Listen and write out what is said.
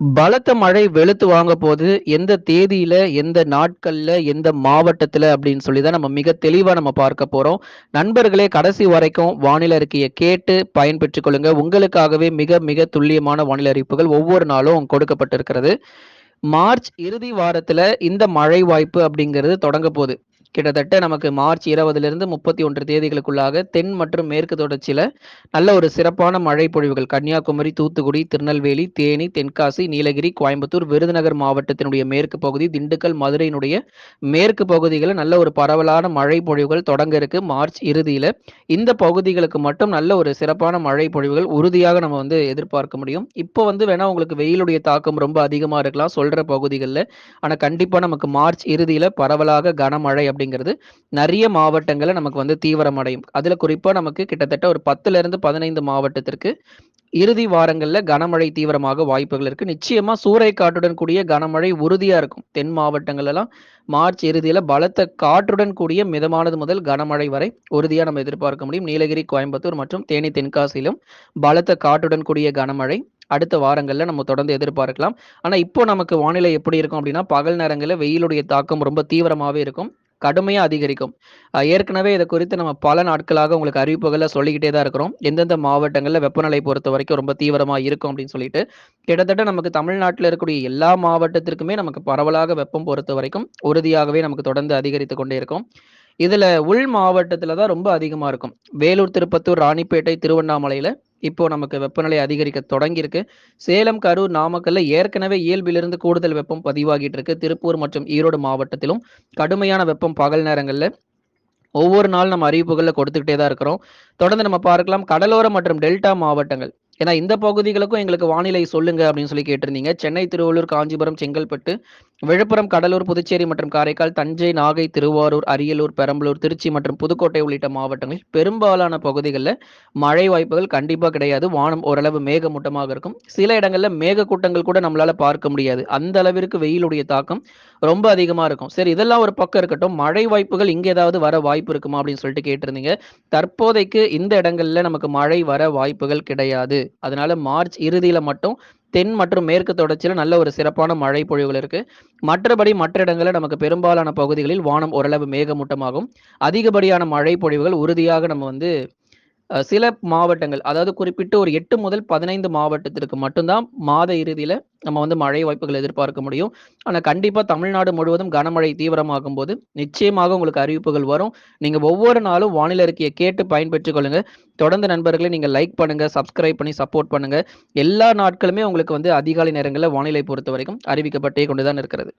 பலத்த மழை வெளுத்து வாங்க போது, எந்த தேதியில, எந்த நாட்கள்ல, எந்த மாவட்டத்துல அப்படின்னு சொல்லி தான் நம்ம மிக தெளிவா நம்ம பார்க்க போறோம். நண்பர்களே கடைசி வரைக்கும் வானிலை அறிக்கைய கேட்டு பயன்பெற்றுக் கொள்ளுங்க. உங்களுக்காகவே மிக மிக துல்லியமான வானிலை அறிவிப்புகள் ஒவ்வொரு நாளும் கொடுக்கப்பட்டிருக்கிறது. மார்ச் இறுதி வாரத்துல இந்த மழை வாய்ப்பு அப்படிங்கிறது தொடங்க போகுது கிட்டத்தட்ட நமக்கு மார்ச் 20லிருந்து 31 தேதிகளுக்குள்ளாக தென் மற்றும் மேற்கு தொடர்ச்சியில் நல்ல ஒரு சிறப்பான மழை பொழிவுகள் கன்னியாகுமரி, தூத்துக்குடி, திருநெல்வேலி, தேனி, தென்காசி, நீலகிரி, கோயம்புத்தூர், விருதுநகர் மாவட்டத்தினுடைய மேற்கு பகுதி, திண்டுக்கல், மதுரையினுடைய மேற்கு பகுதிகளில் நல்ல ஒரு பரவலான மழை பொழிவுகள் தொடங்க இருக்கு. மார்ச் இறுதியில் இந்த பகுதிகளுக்கு மட்டும் நல்ல ஒரு சிறப்பான மழை பொழிவுகள் உறுதியாக நம்ம வந்து எதிர்பார்க்க முடியும். இப்போ வந்து வேணா உங்களுக்கு வெயிலுடைய தாக்கம் ரொம்ப அதிகமாக இருக்கலாம் சொல்ற பகுதிகளில். ஆனால் கண்டிப்பாக நமக்கு மார்ச் இறுதியில் பரவலாக கனமழை அப்படிங்கிறது நிறைய மாவட்டங்களை நமக்கு வந்து தீவிரமடையும். அதில் குறிப்பாக நமக்கு கிட்டத்தட்ட ஒரு 10லிருந்து 15 மாவட்டத்திற்கு இறுதி வாரங்களில் கனமழை தீவிரமாக வாய்ப்புகள் இருக்கு. நிச்சயமா சூறைக்காற்றுடன் கூடிய கனமழை உறுதியா இருக்கும். தென் மாவட்டங்களெல்லாம் மார்ச் இறுதியில பலத்த காற்றுடன் கூடிய மிதமானது முதல் கனமழை வரை உறுதியா நம்ம எதிர்பார்க்க முடியும். நீலகிரி, கோயம்புத்தூர் மற்றும் தேனி, தென்காசியிலும் பலத்த காற்றுடன் கூடிய கனமழை அடுத்த வாரங்களில் நம்ம தொடர்ந்து எதிர்பார்க்கலாம். ஆனால் இப்போ நமக்கு வானிலை எப்படி இருக்கும் அப்படின்னா, பகல் நேரங்களில் வெயிலுடைய தாக்கம் ரொம்ப தீவிரமாகவே இருக்கும். கடுமையா அதிகரிக்கும். ஏற்கனவே இதை குறித்து நம்ம பல நாட்களாக உங்களுக்கு அறிவிப்புகளை சொல்லிக்கிட்டே தான் இருக்கிறோம். எந்தெந்த மாவட்டங்கள்ல வெப்பநிலை பொறுத்த வரைக்கும் ரொம்ப தீவிரமா இருக்கும் அப்படின்னு சொல்லிட்டு. கிட்டத்தட்ட நமக்கு தமிழ்நாட்டில் இருக்கக்கூடிய எல்லா மாவட்டத்திற்குமே நமக்கு பரவலாக வெப்பம் பொறுத்த வரைக்கும் உறுதியாகவே நமக்கு தொடர்ந்து அதிகரித்து கொண்டே இருக்கும். இதுல உள் மாவட்டத்தில் தான் ரொம்ப அதிகமா இருக்கும். வேலூர், திருப்பத்தூர், ராணிப்பேட்டை, திருவண்ணாமலையில இப்போ நமக்கு வெப்பநிலை அதிகரிக்க தொடங்கியிருக்கு. சேலம், கரூர், நாமக்கல்ல ஏற்கனவே இயல்பிலிருந்து கூடுதல் வெப்பம் பதிவாகிட்டு இருக்கு. திருப்பூர் மற்றும் ஈரோடு மாவட்டத்திலும் கடுமையான வெப்பம் பகல் நேரங்களில் ஒவ்வொரு நாள் நம்ம அறிவிப்புகளில் கொடுத்துக்கிட்டே தான் இருக்கிறோம். தொடர்ந்து நம்ம பார்க்கலாம். கடலோர மற்றும் டெல்டா மாவட்டங்கள். ஏன்னா இந்த பகுதிகளுக்கும் எங்களுக்கு வானிலை சொல்லுங்க அப்படின்னு சொல்லி கேட்டிருந்தீங்க. சென்னை, திருவள்ளூர், காஞ்சிபுரம், செங்கல்பட்டு, விழுப்புரம், கடலூர், புதுச்சேரி மற்றும் காரைக்கால், தஞ்சை, நாகை, திருவாரூர், அரியலூர், பெரம்பலூர், திருச்சி மற்றும் புதுக்கோட்டை உள்ளிட்ட மாவட்டங்களில் பெரும்பாலான பகுதிகளில் மழை வாய்ப்புகள் கண்டிப்பாக கிடையாது. வானம் ஓரளவு மேகமூட்டமாக இருக்கும். சில இடங்களில் மேகக்கூட்டங்கள் கூட நம்மளால பார்க்க முடியாது. அந்த அளவிற்கு வெயிலுடைய தாக்கம் ரொம்ப அதிகமாக இருக்கும். சரி இதெல்லாம் ஒரு பக்கம் இருக்கட்டும். மழை வாய்ப்புகள் இங்கே ஏதாவது வர வாய்ப்பு இருக்குமா அப்படின்னு சொல்லிட்டு கேட்டிருந்தீங்க. தற்போதைக்கு இந்த இடங்கள்ல நமக்கு மழை வர வாய்ப்புகள் கிடையாது. அதனால மார்ச் இறுதியில் மட்டும் தென் மற்றும் மேற்கு தொடர்ச்சியில் நல்ல ஒரு சிறப்பான மழை பொழிவுகள் இருக்கு. மற்றபடி மற்ற இடங்களில் நமக்கு பெரும்பாலான பகுதிகளில் வானம் ஓரளவு மேகமூட்டமாகும். அதிகப்படியான மழை பொழிவுகள் உறுதியாக நம்ம வந்து சில மாவட்டங்கள் அதாவது குறிப்பிட்டு ஒரு எட்டு முதல் 15 மாவட்டத்திற்கு மட்டும்தான் மாத இறுதியில நம்ம வந்து மழை வாய்ப்புகள் எதிர்பார்க்க முடியும். ஆனா கண்டிப்பா தமிழ்நாடு முழுவதும் கனமழை தீவிரமாகும்போது நிச்சயமாக உங்களுக்கு அறிவிப்புகள் வரும். நீங்க ஒவ்வொரு நாளும் வானிலை அறிக்கைய கேட்டு பயன்பெற்றுக் கொள்ளுங்க. தொடர்ந்து நண்பர்களை நீங்க லைக் பண்ணுங்க, சப்ஸ்கிரைப் பண்ணி சப்போர்ட் பண்ணுங்க. எல்லா நாட்களுமே உங்களுக்கு வந்து அதிகாலை நேரங்களில் வானிலை பொறுத்த வரைக்கும் அறிவிக்கப்பட்டே கொண்டு தான் இருக்கிறது.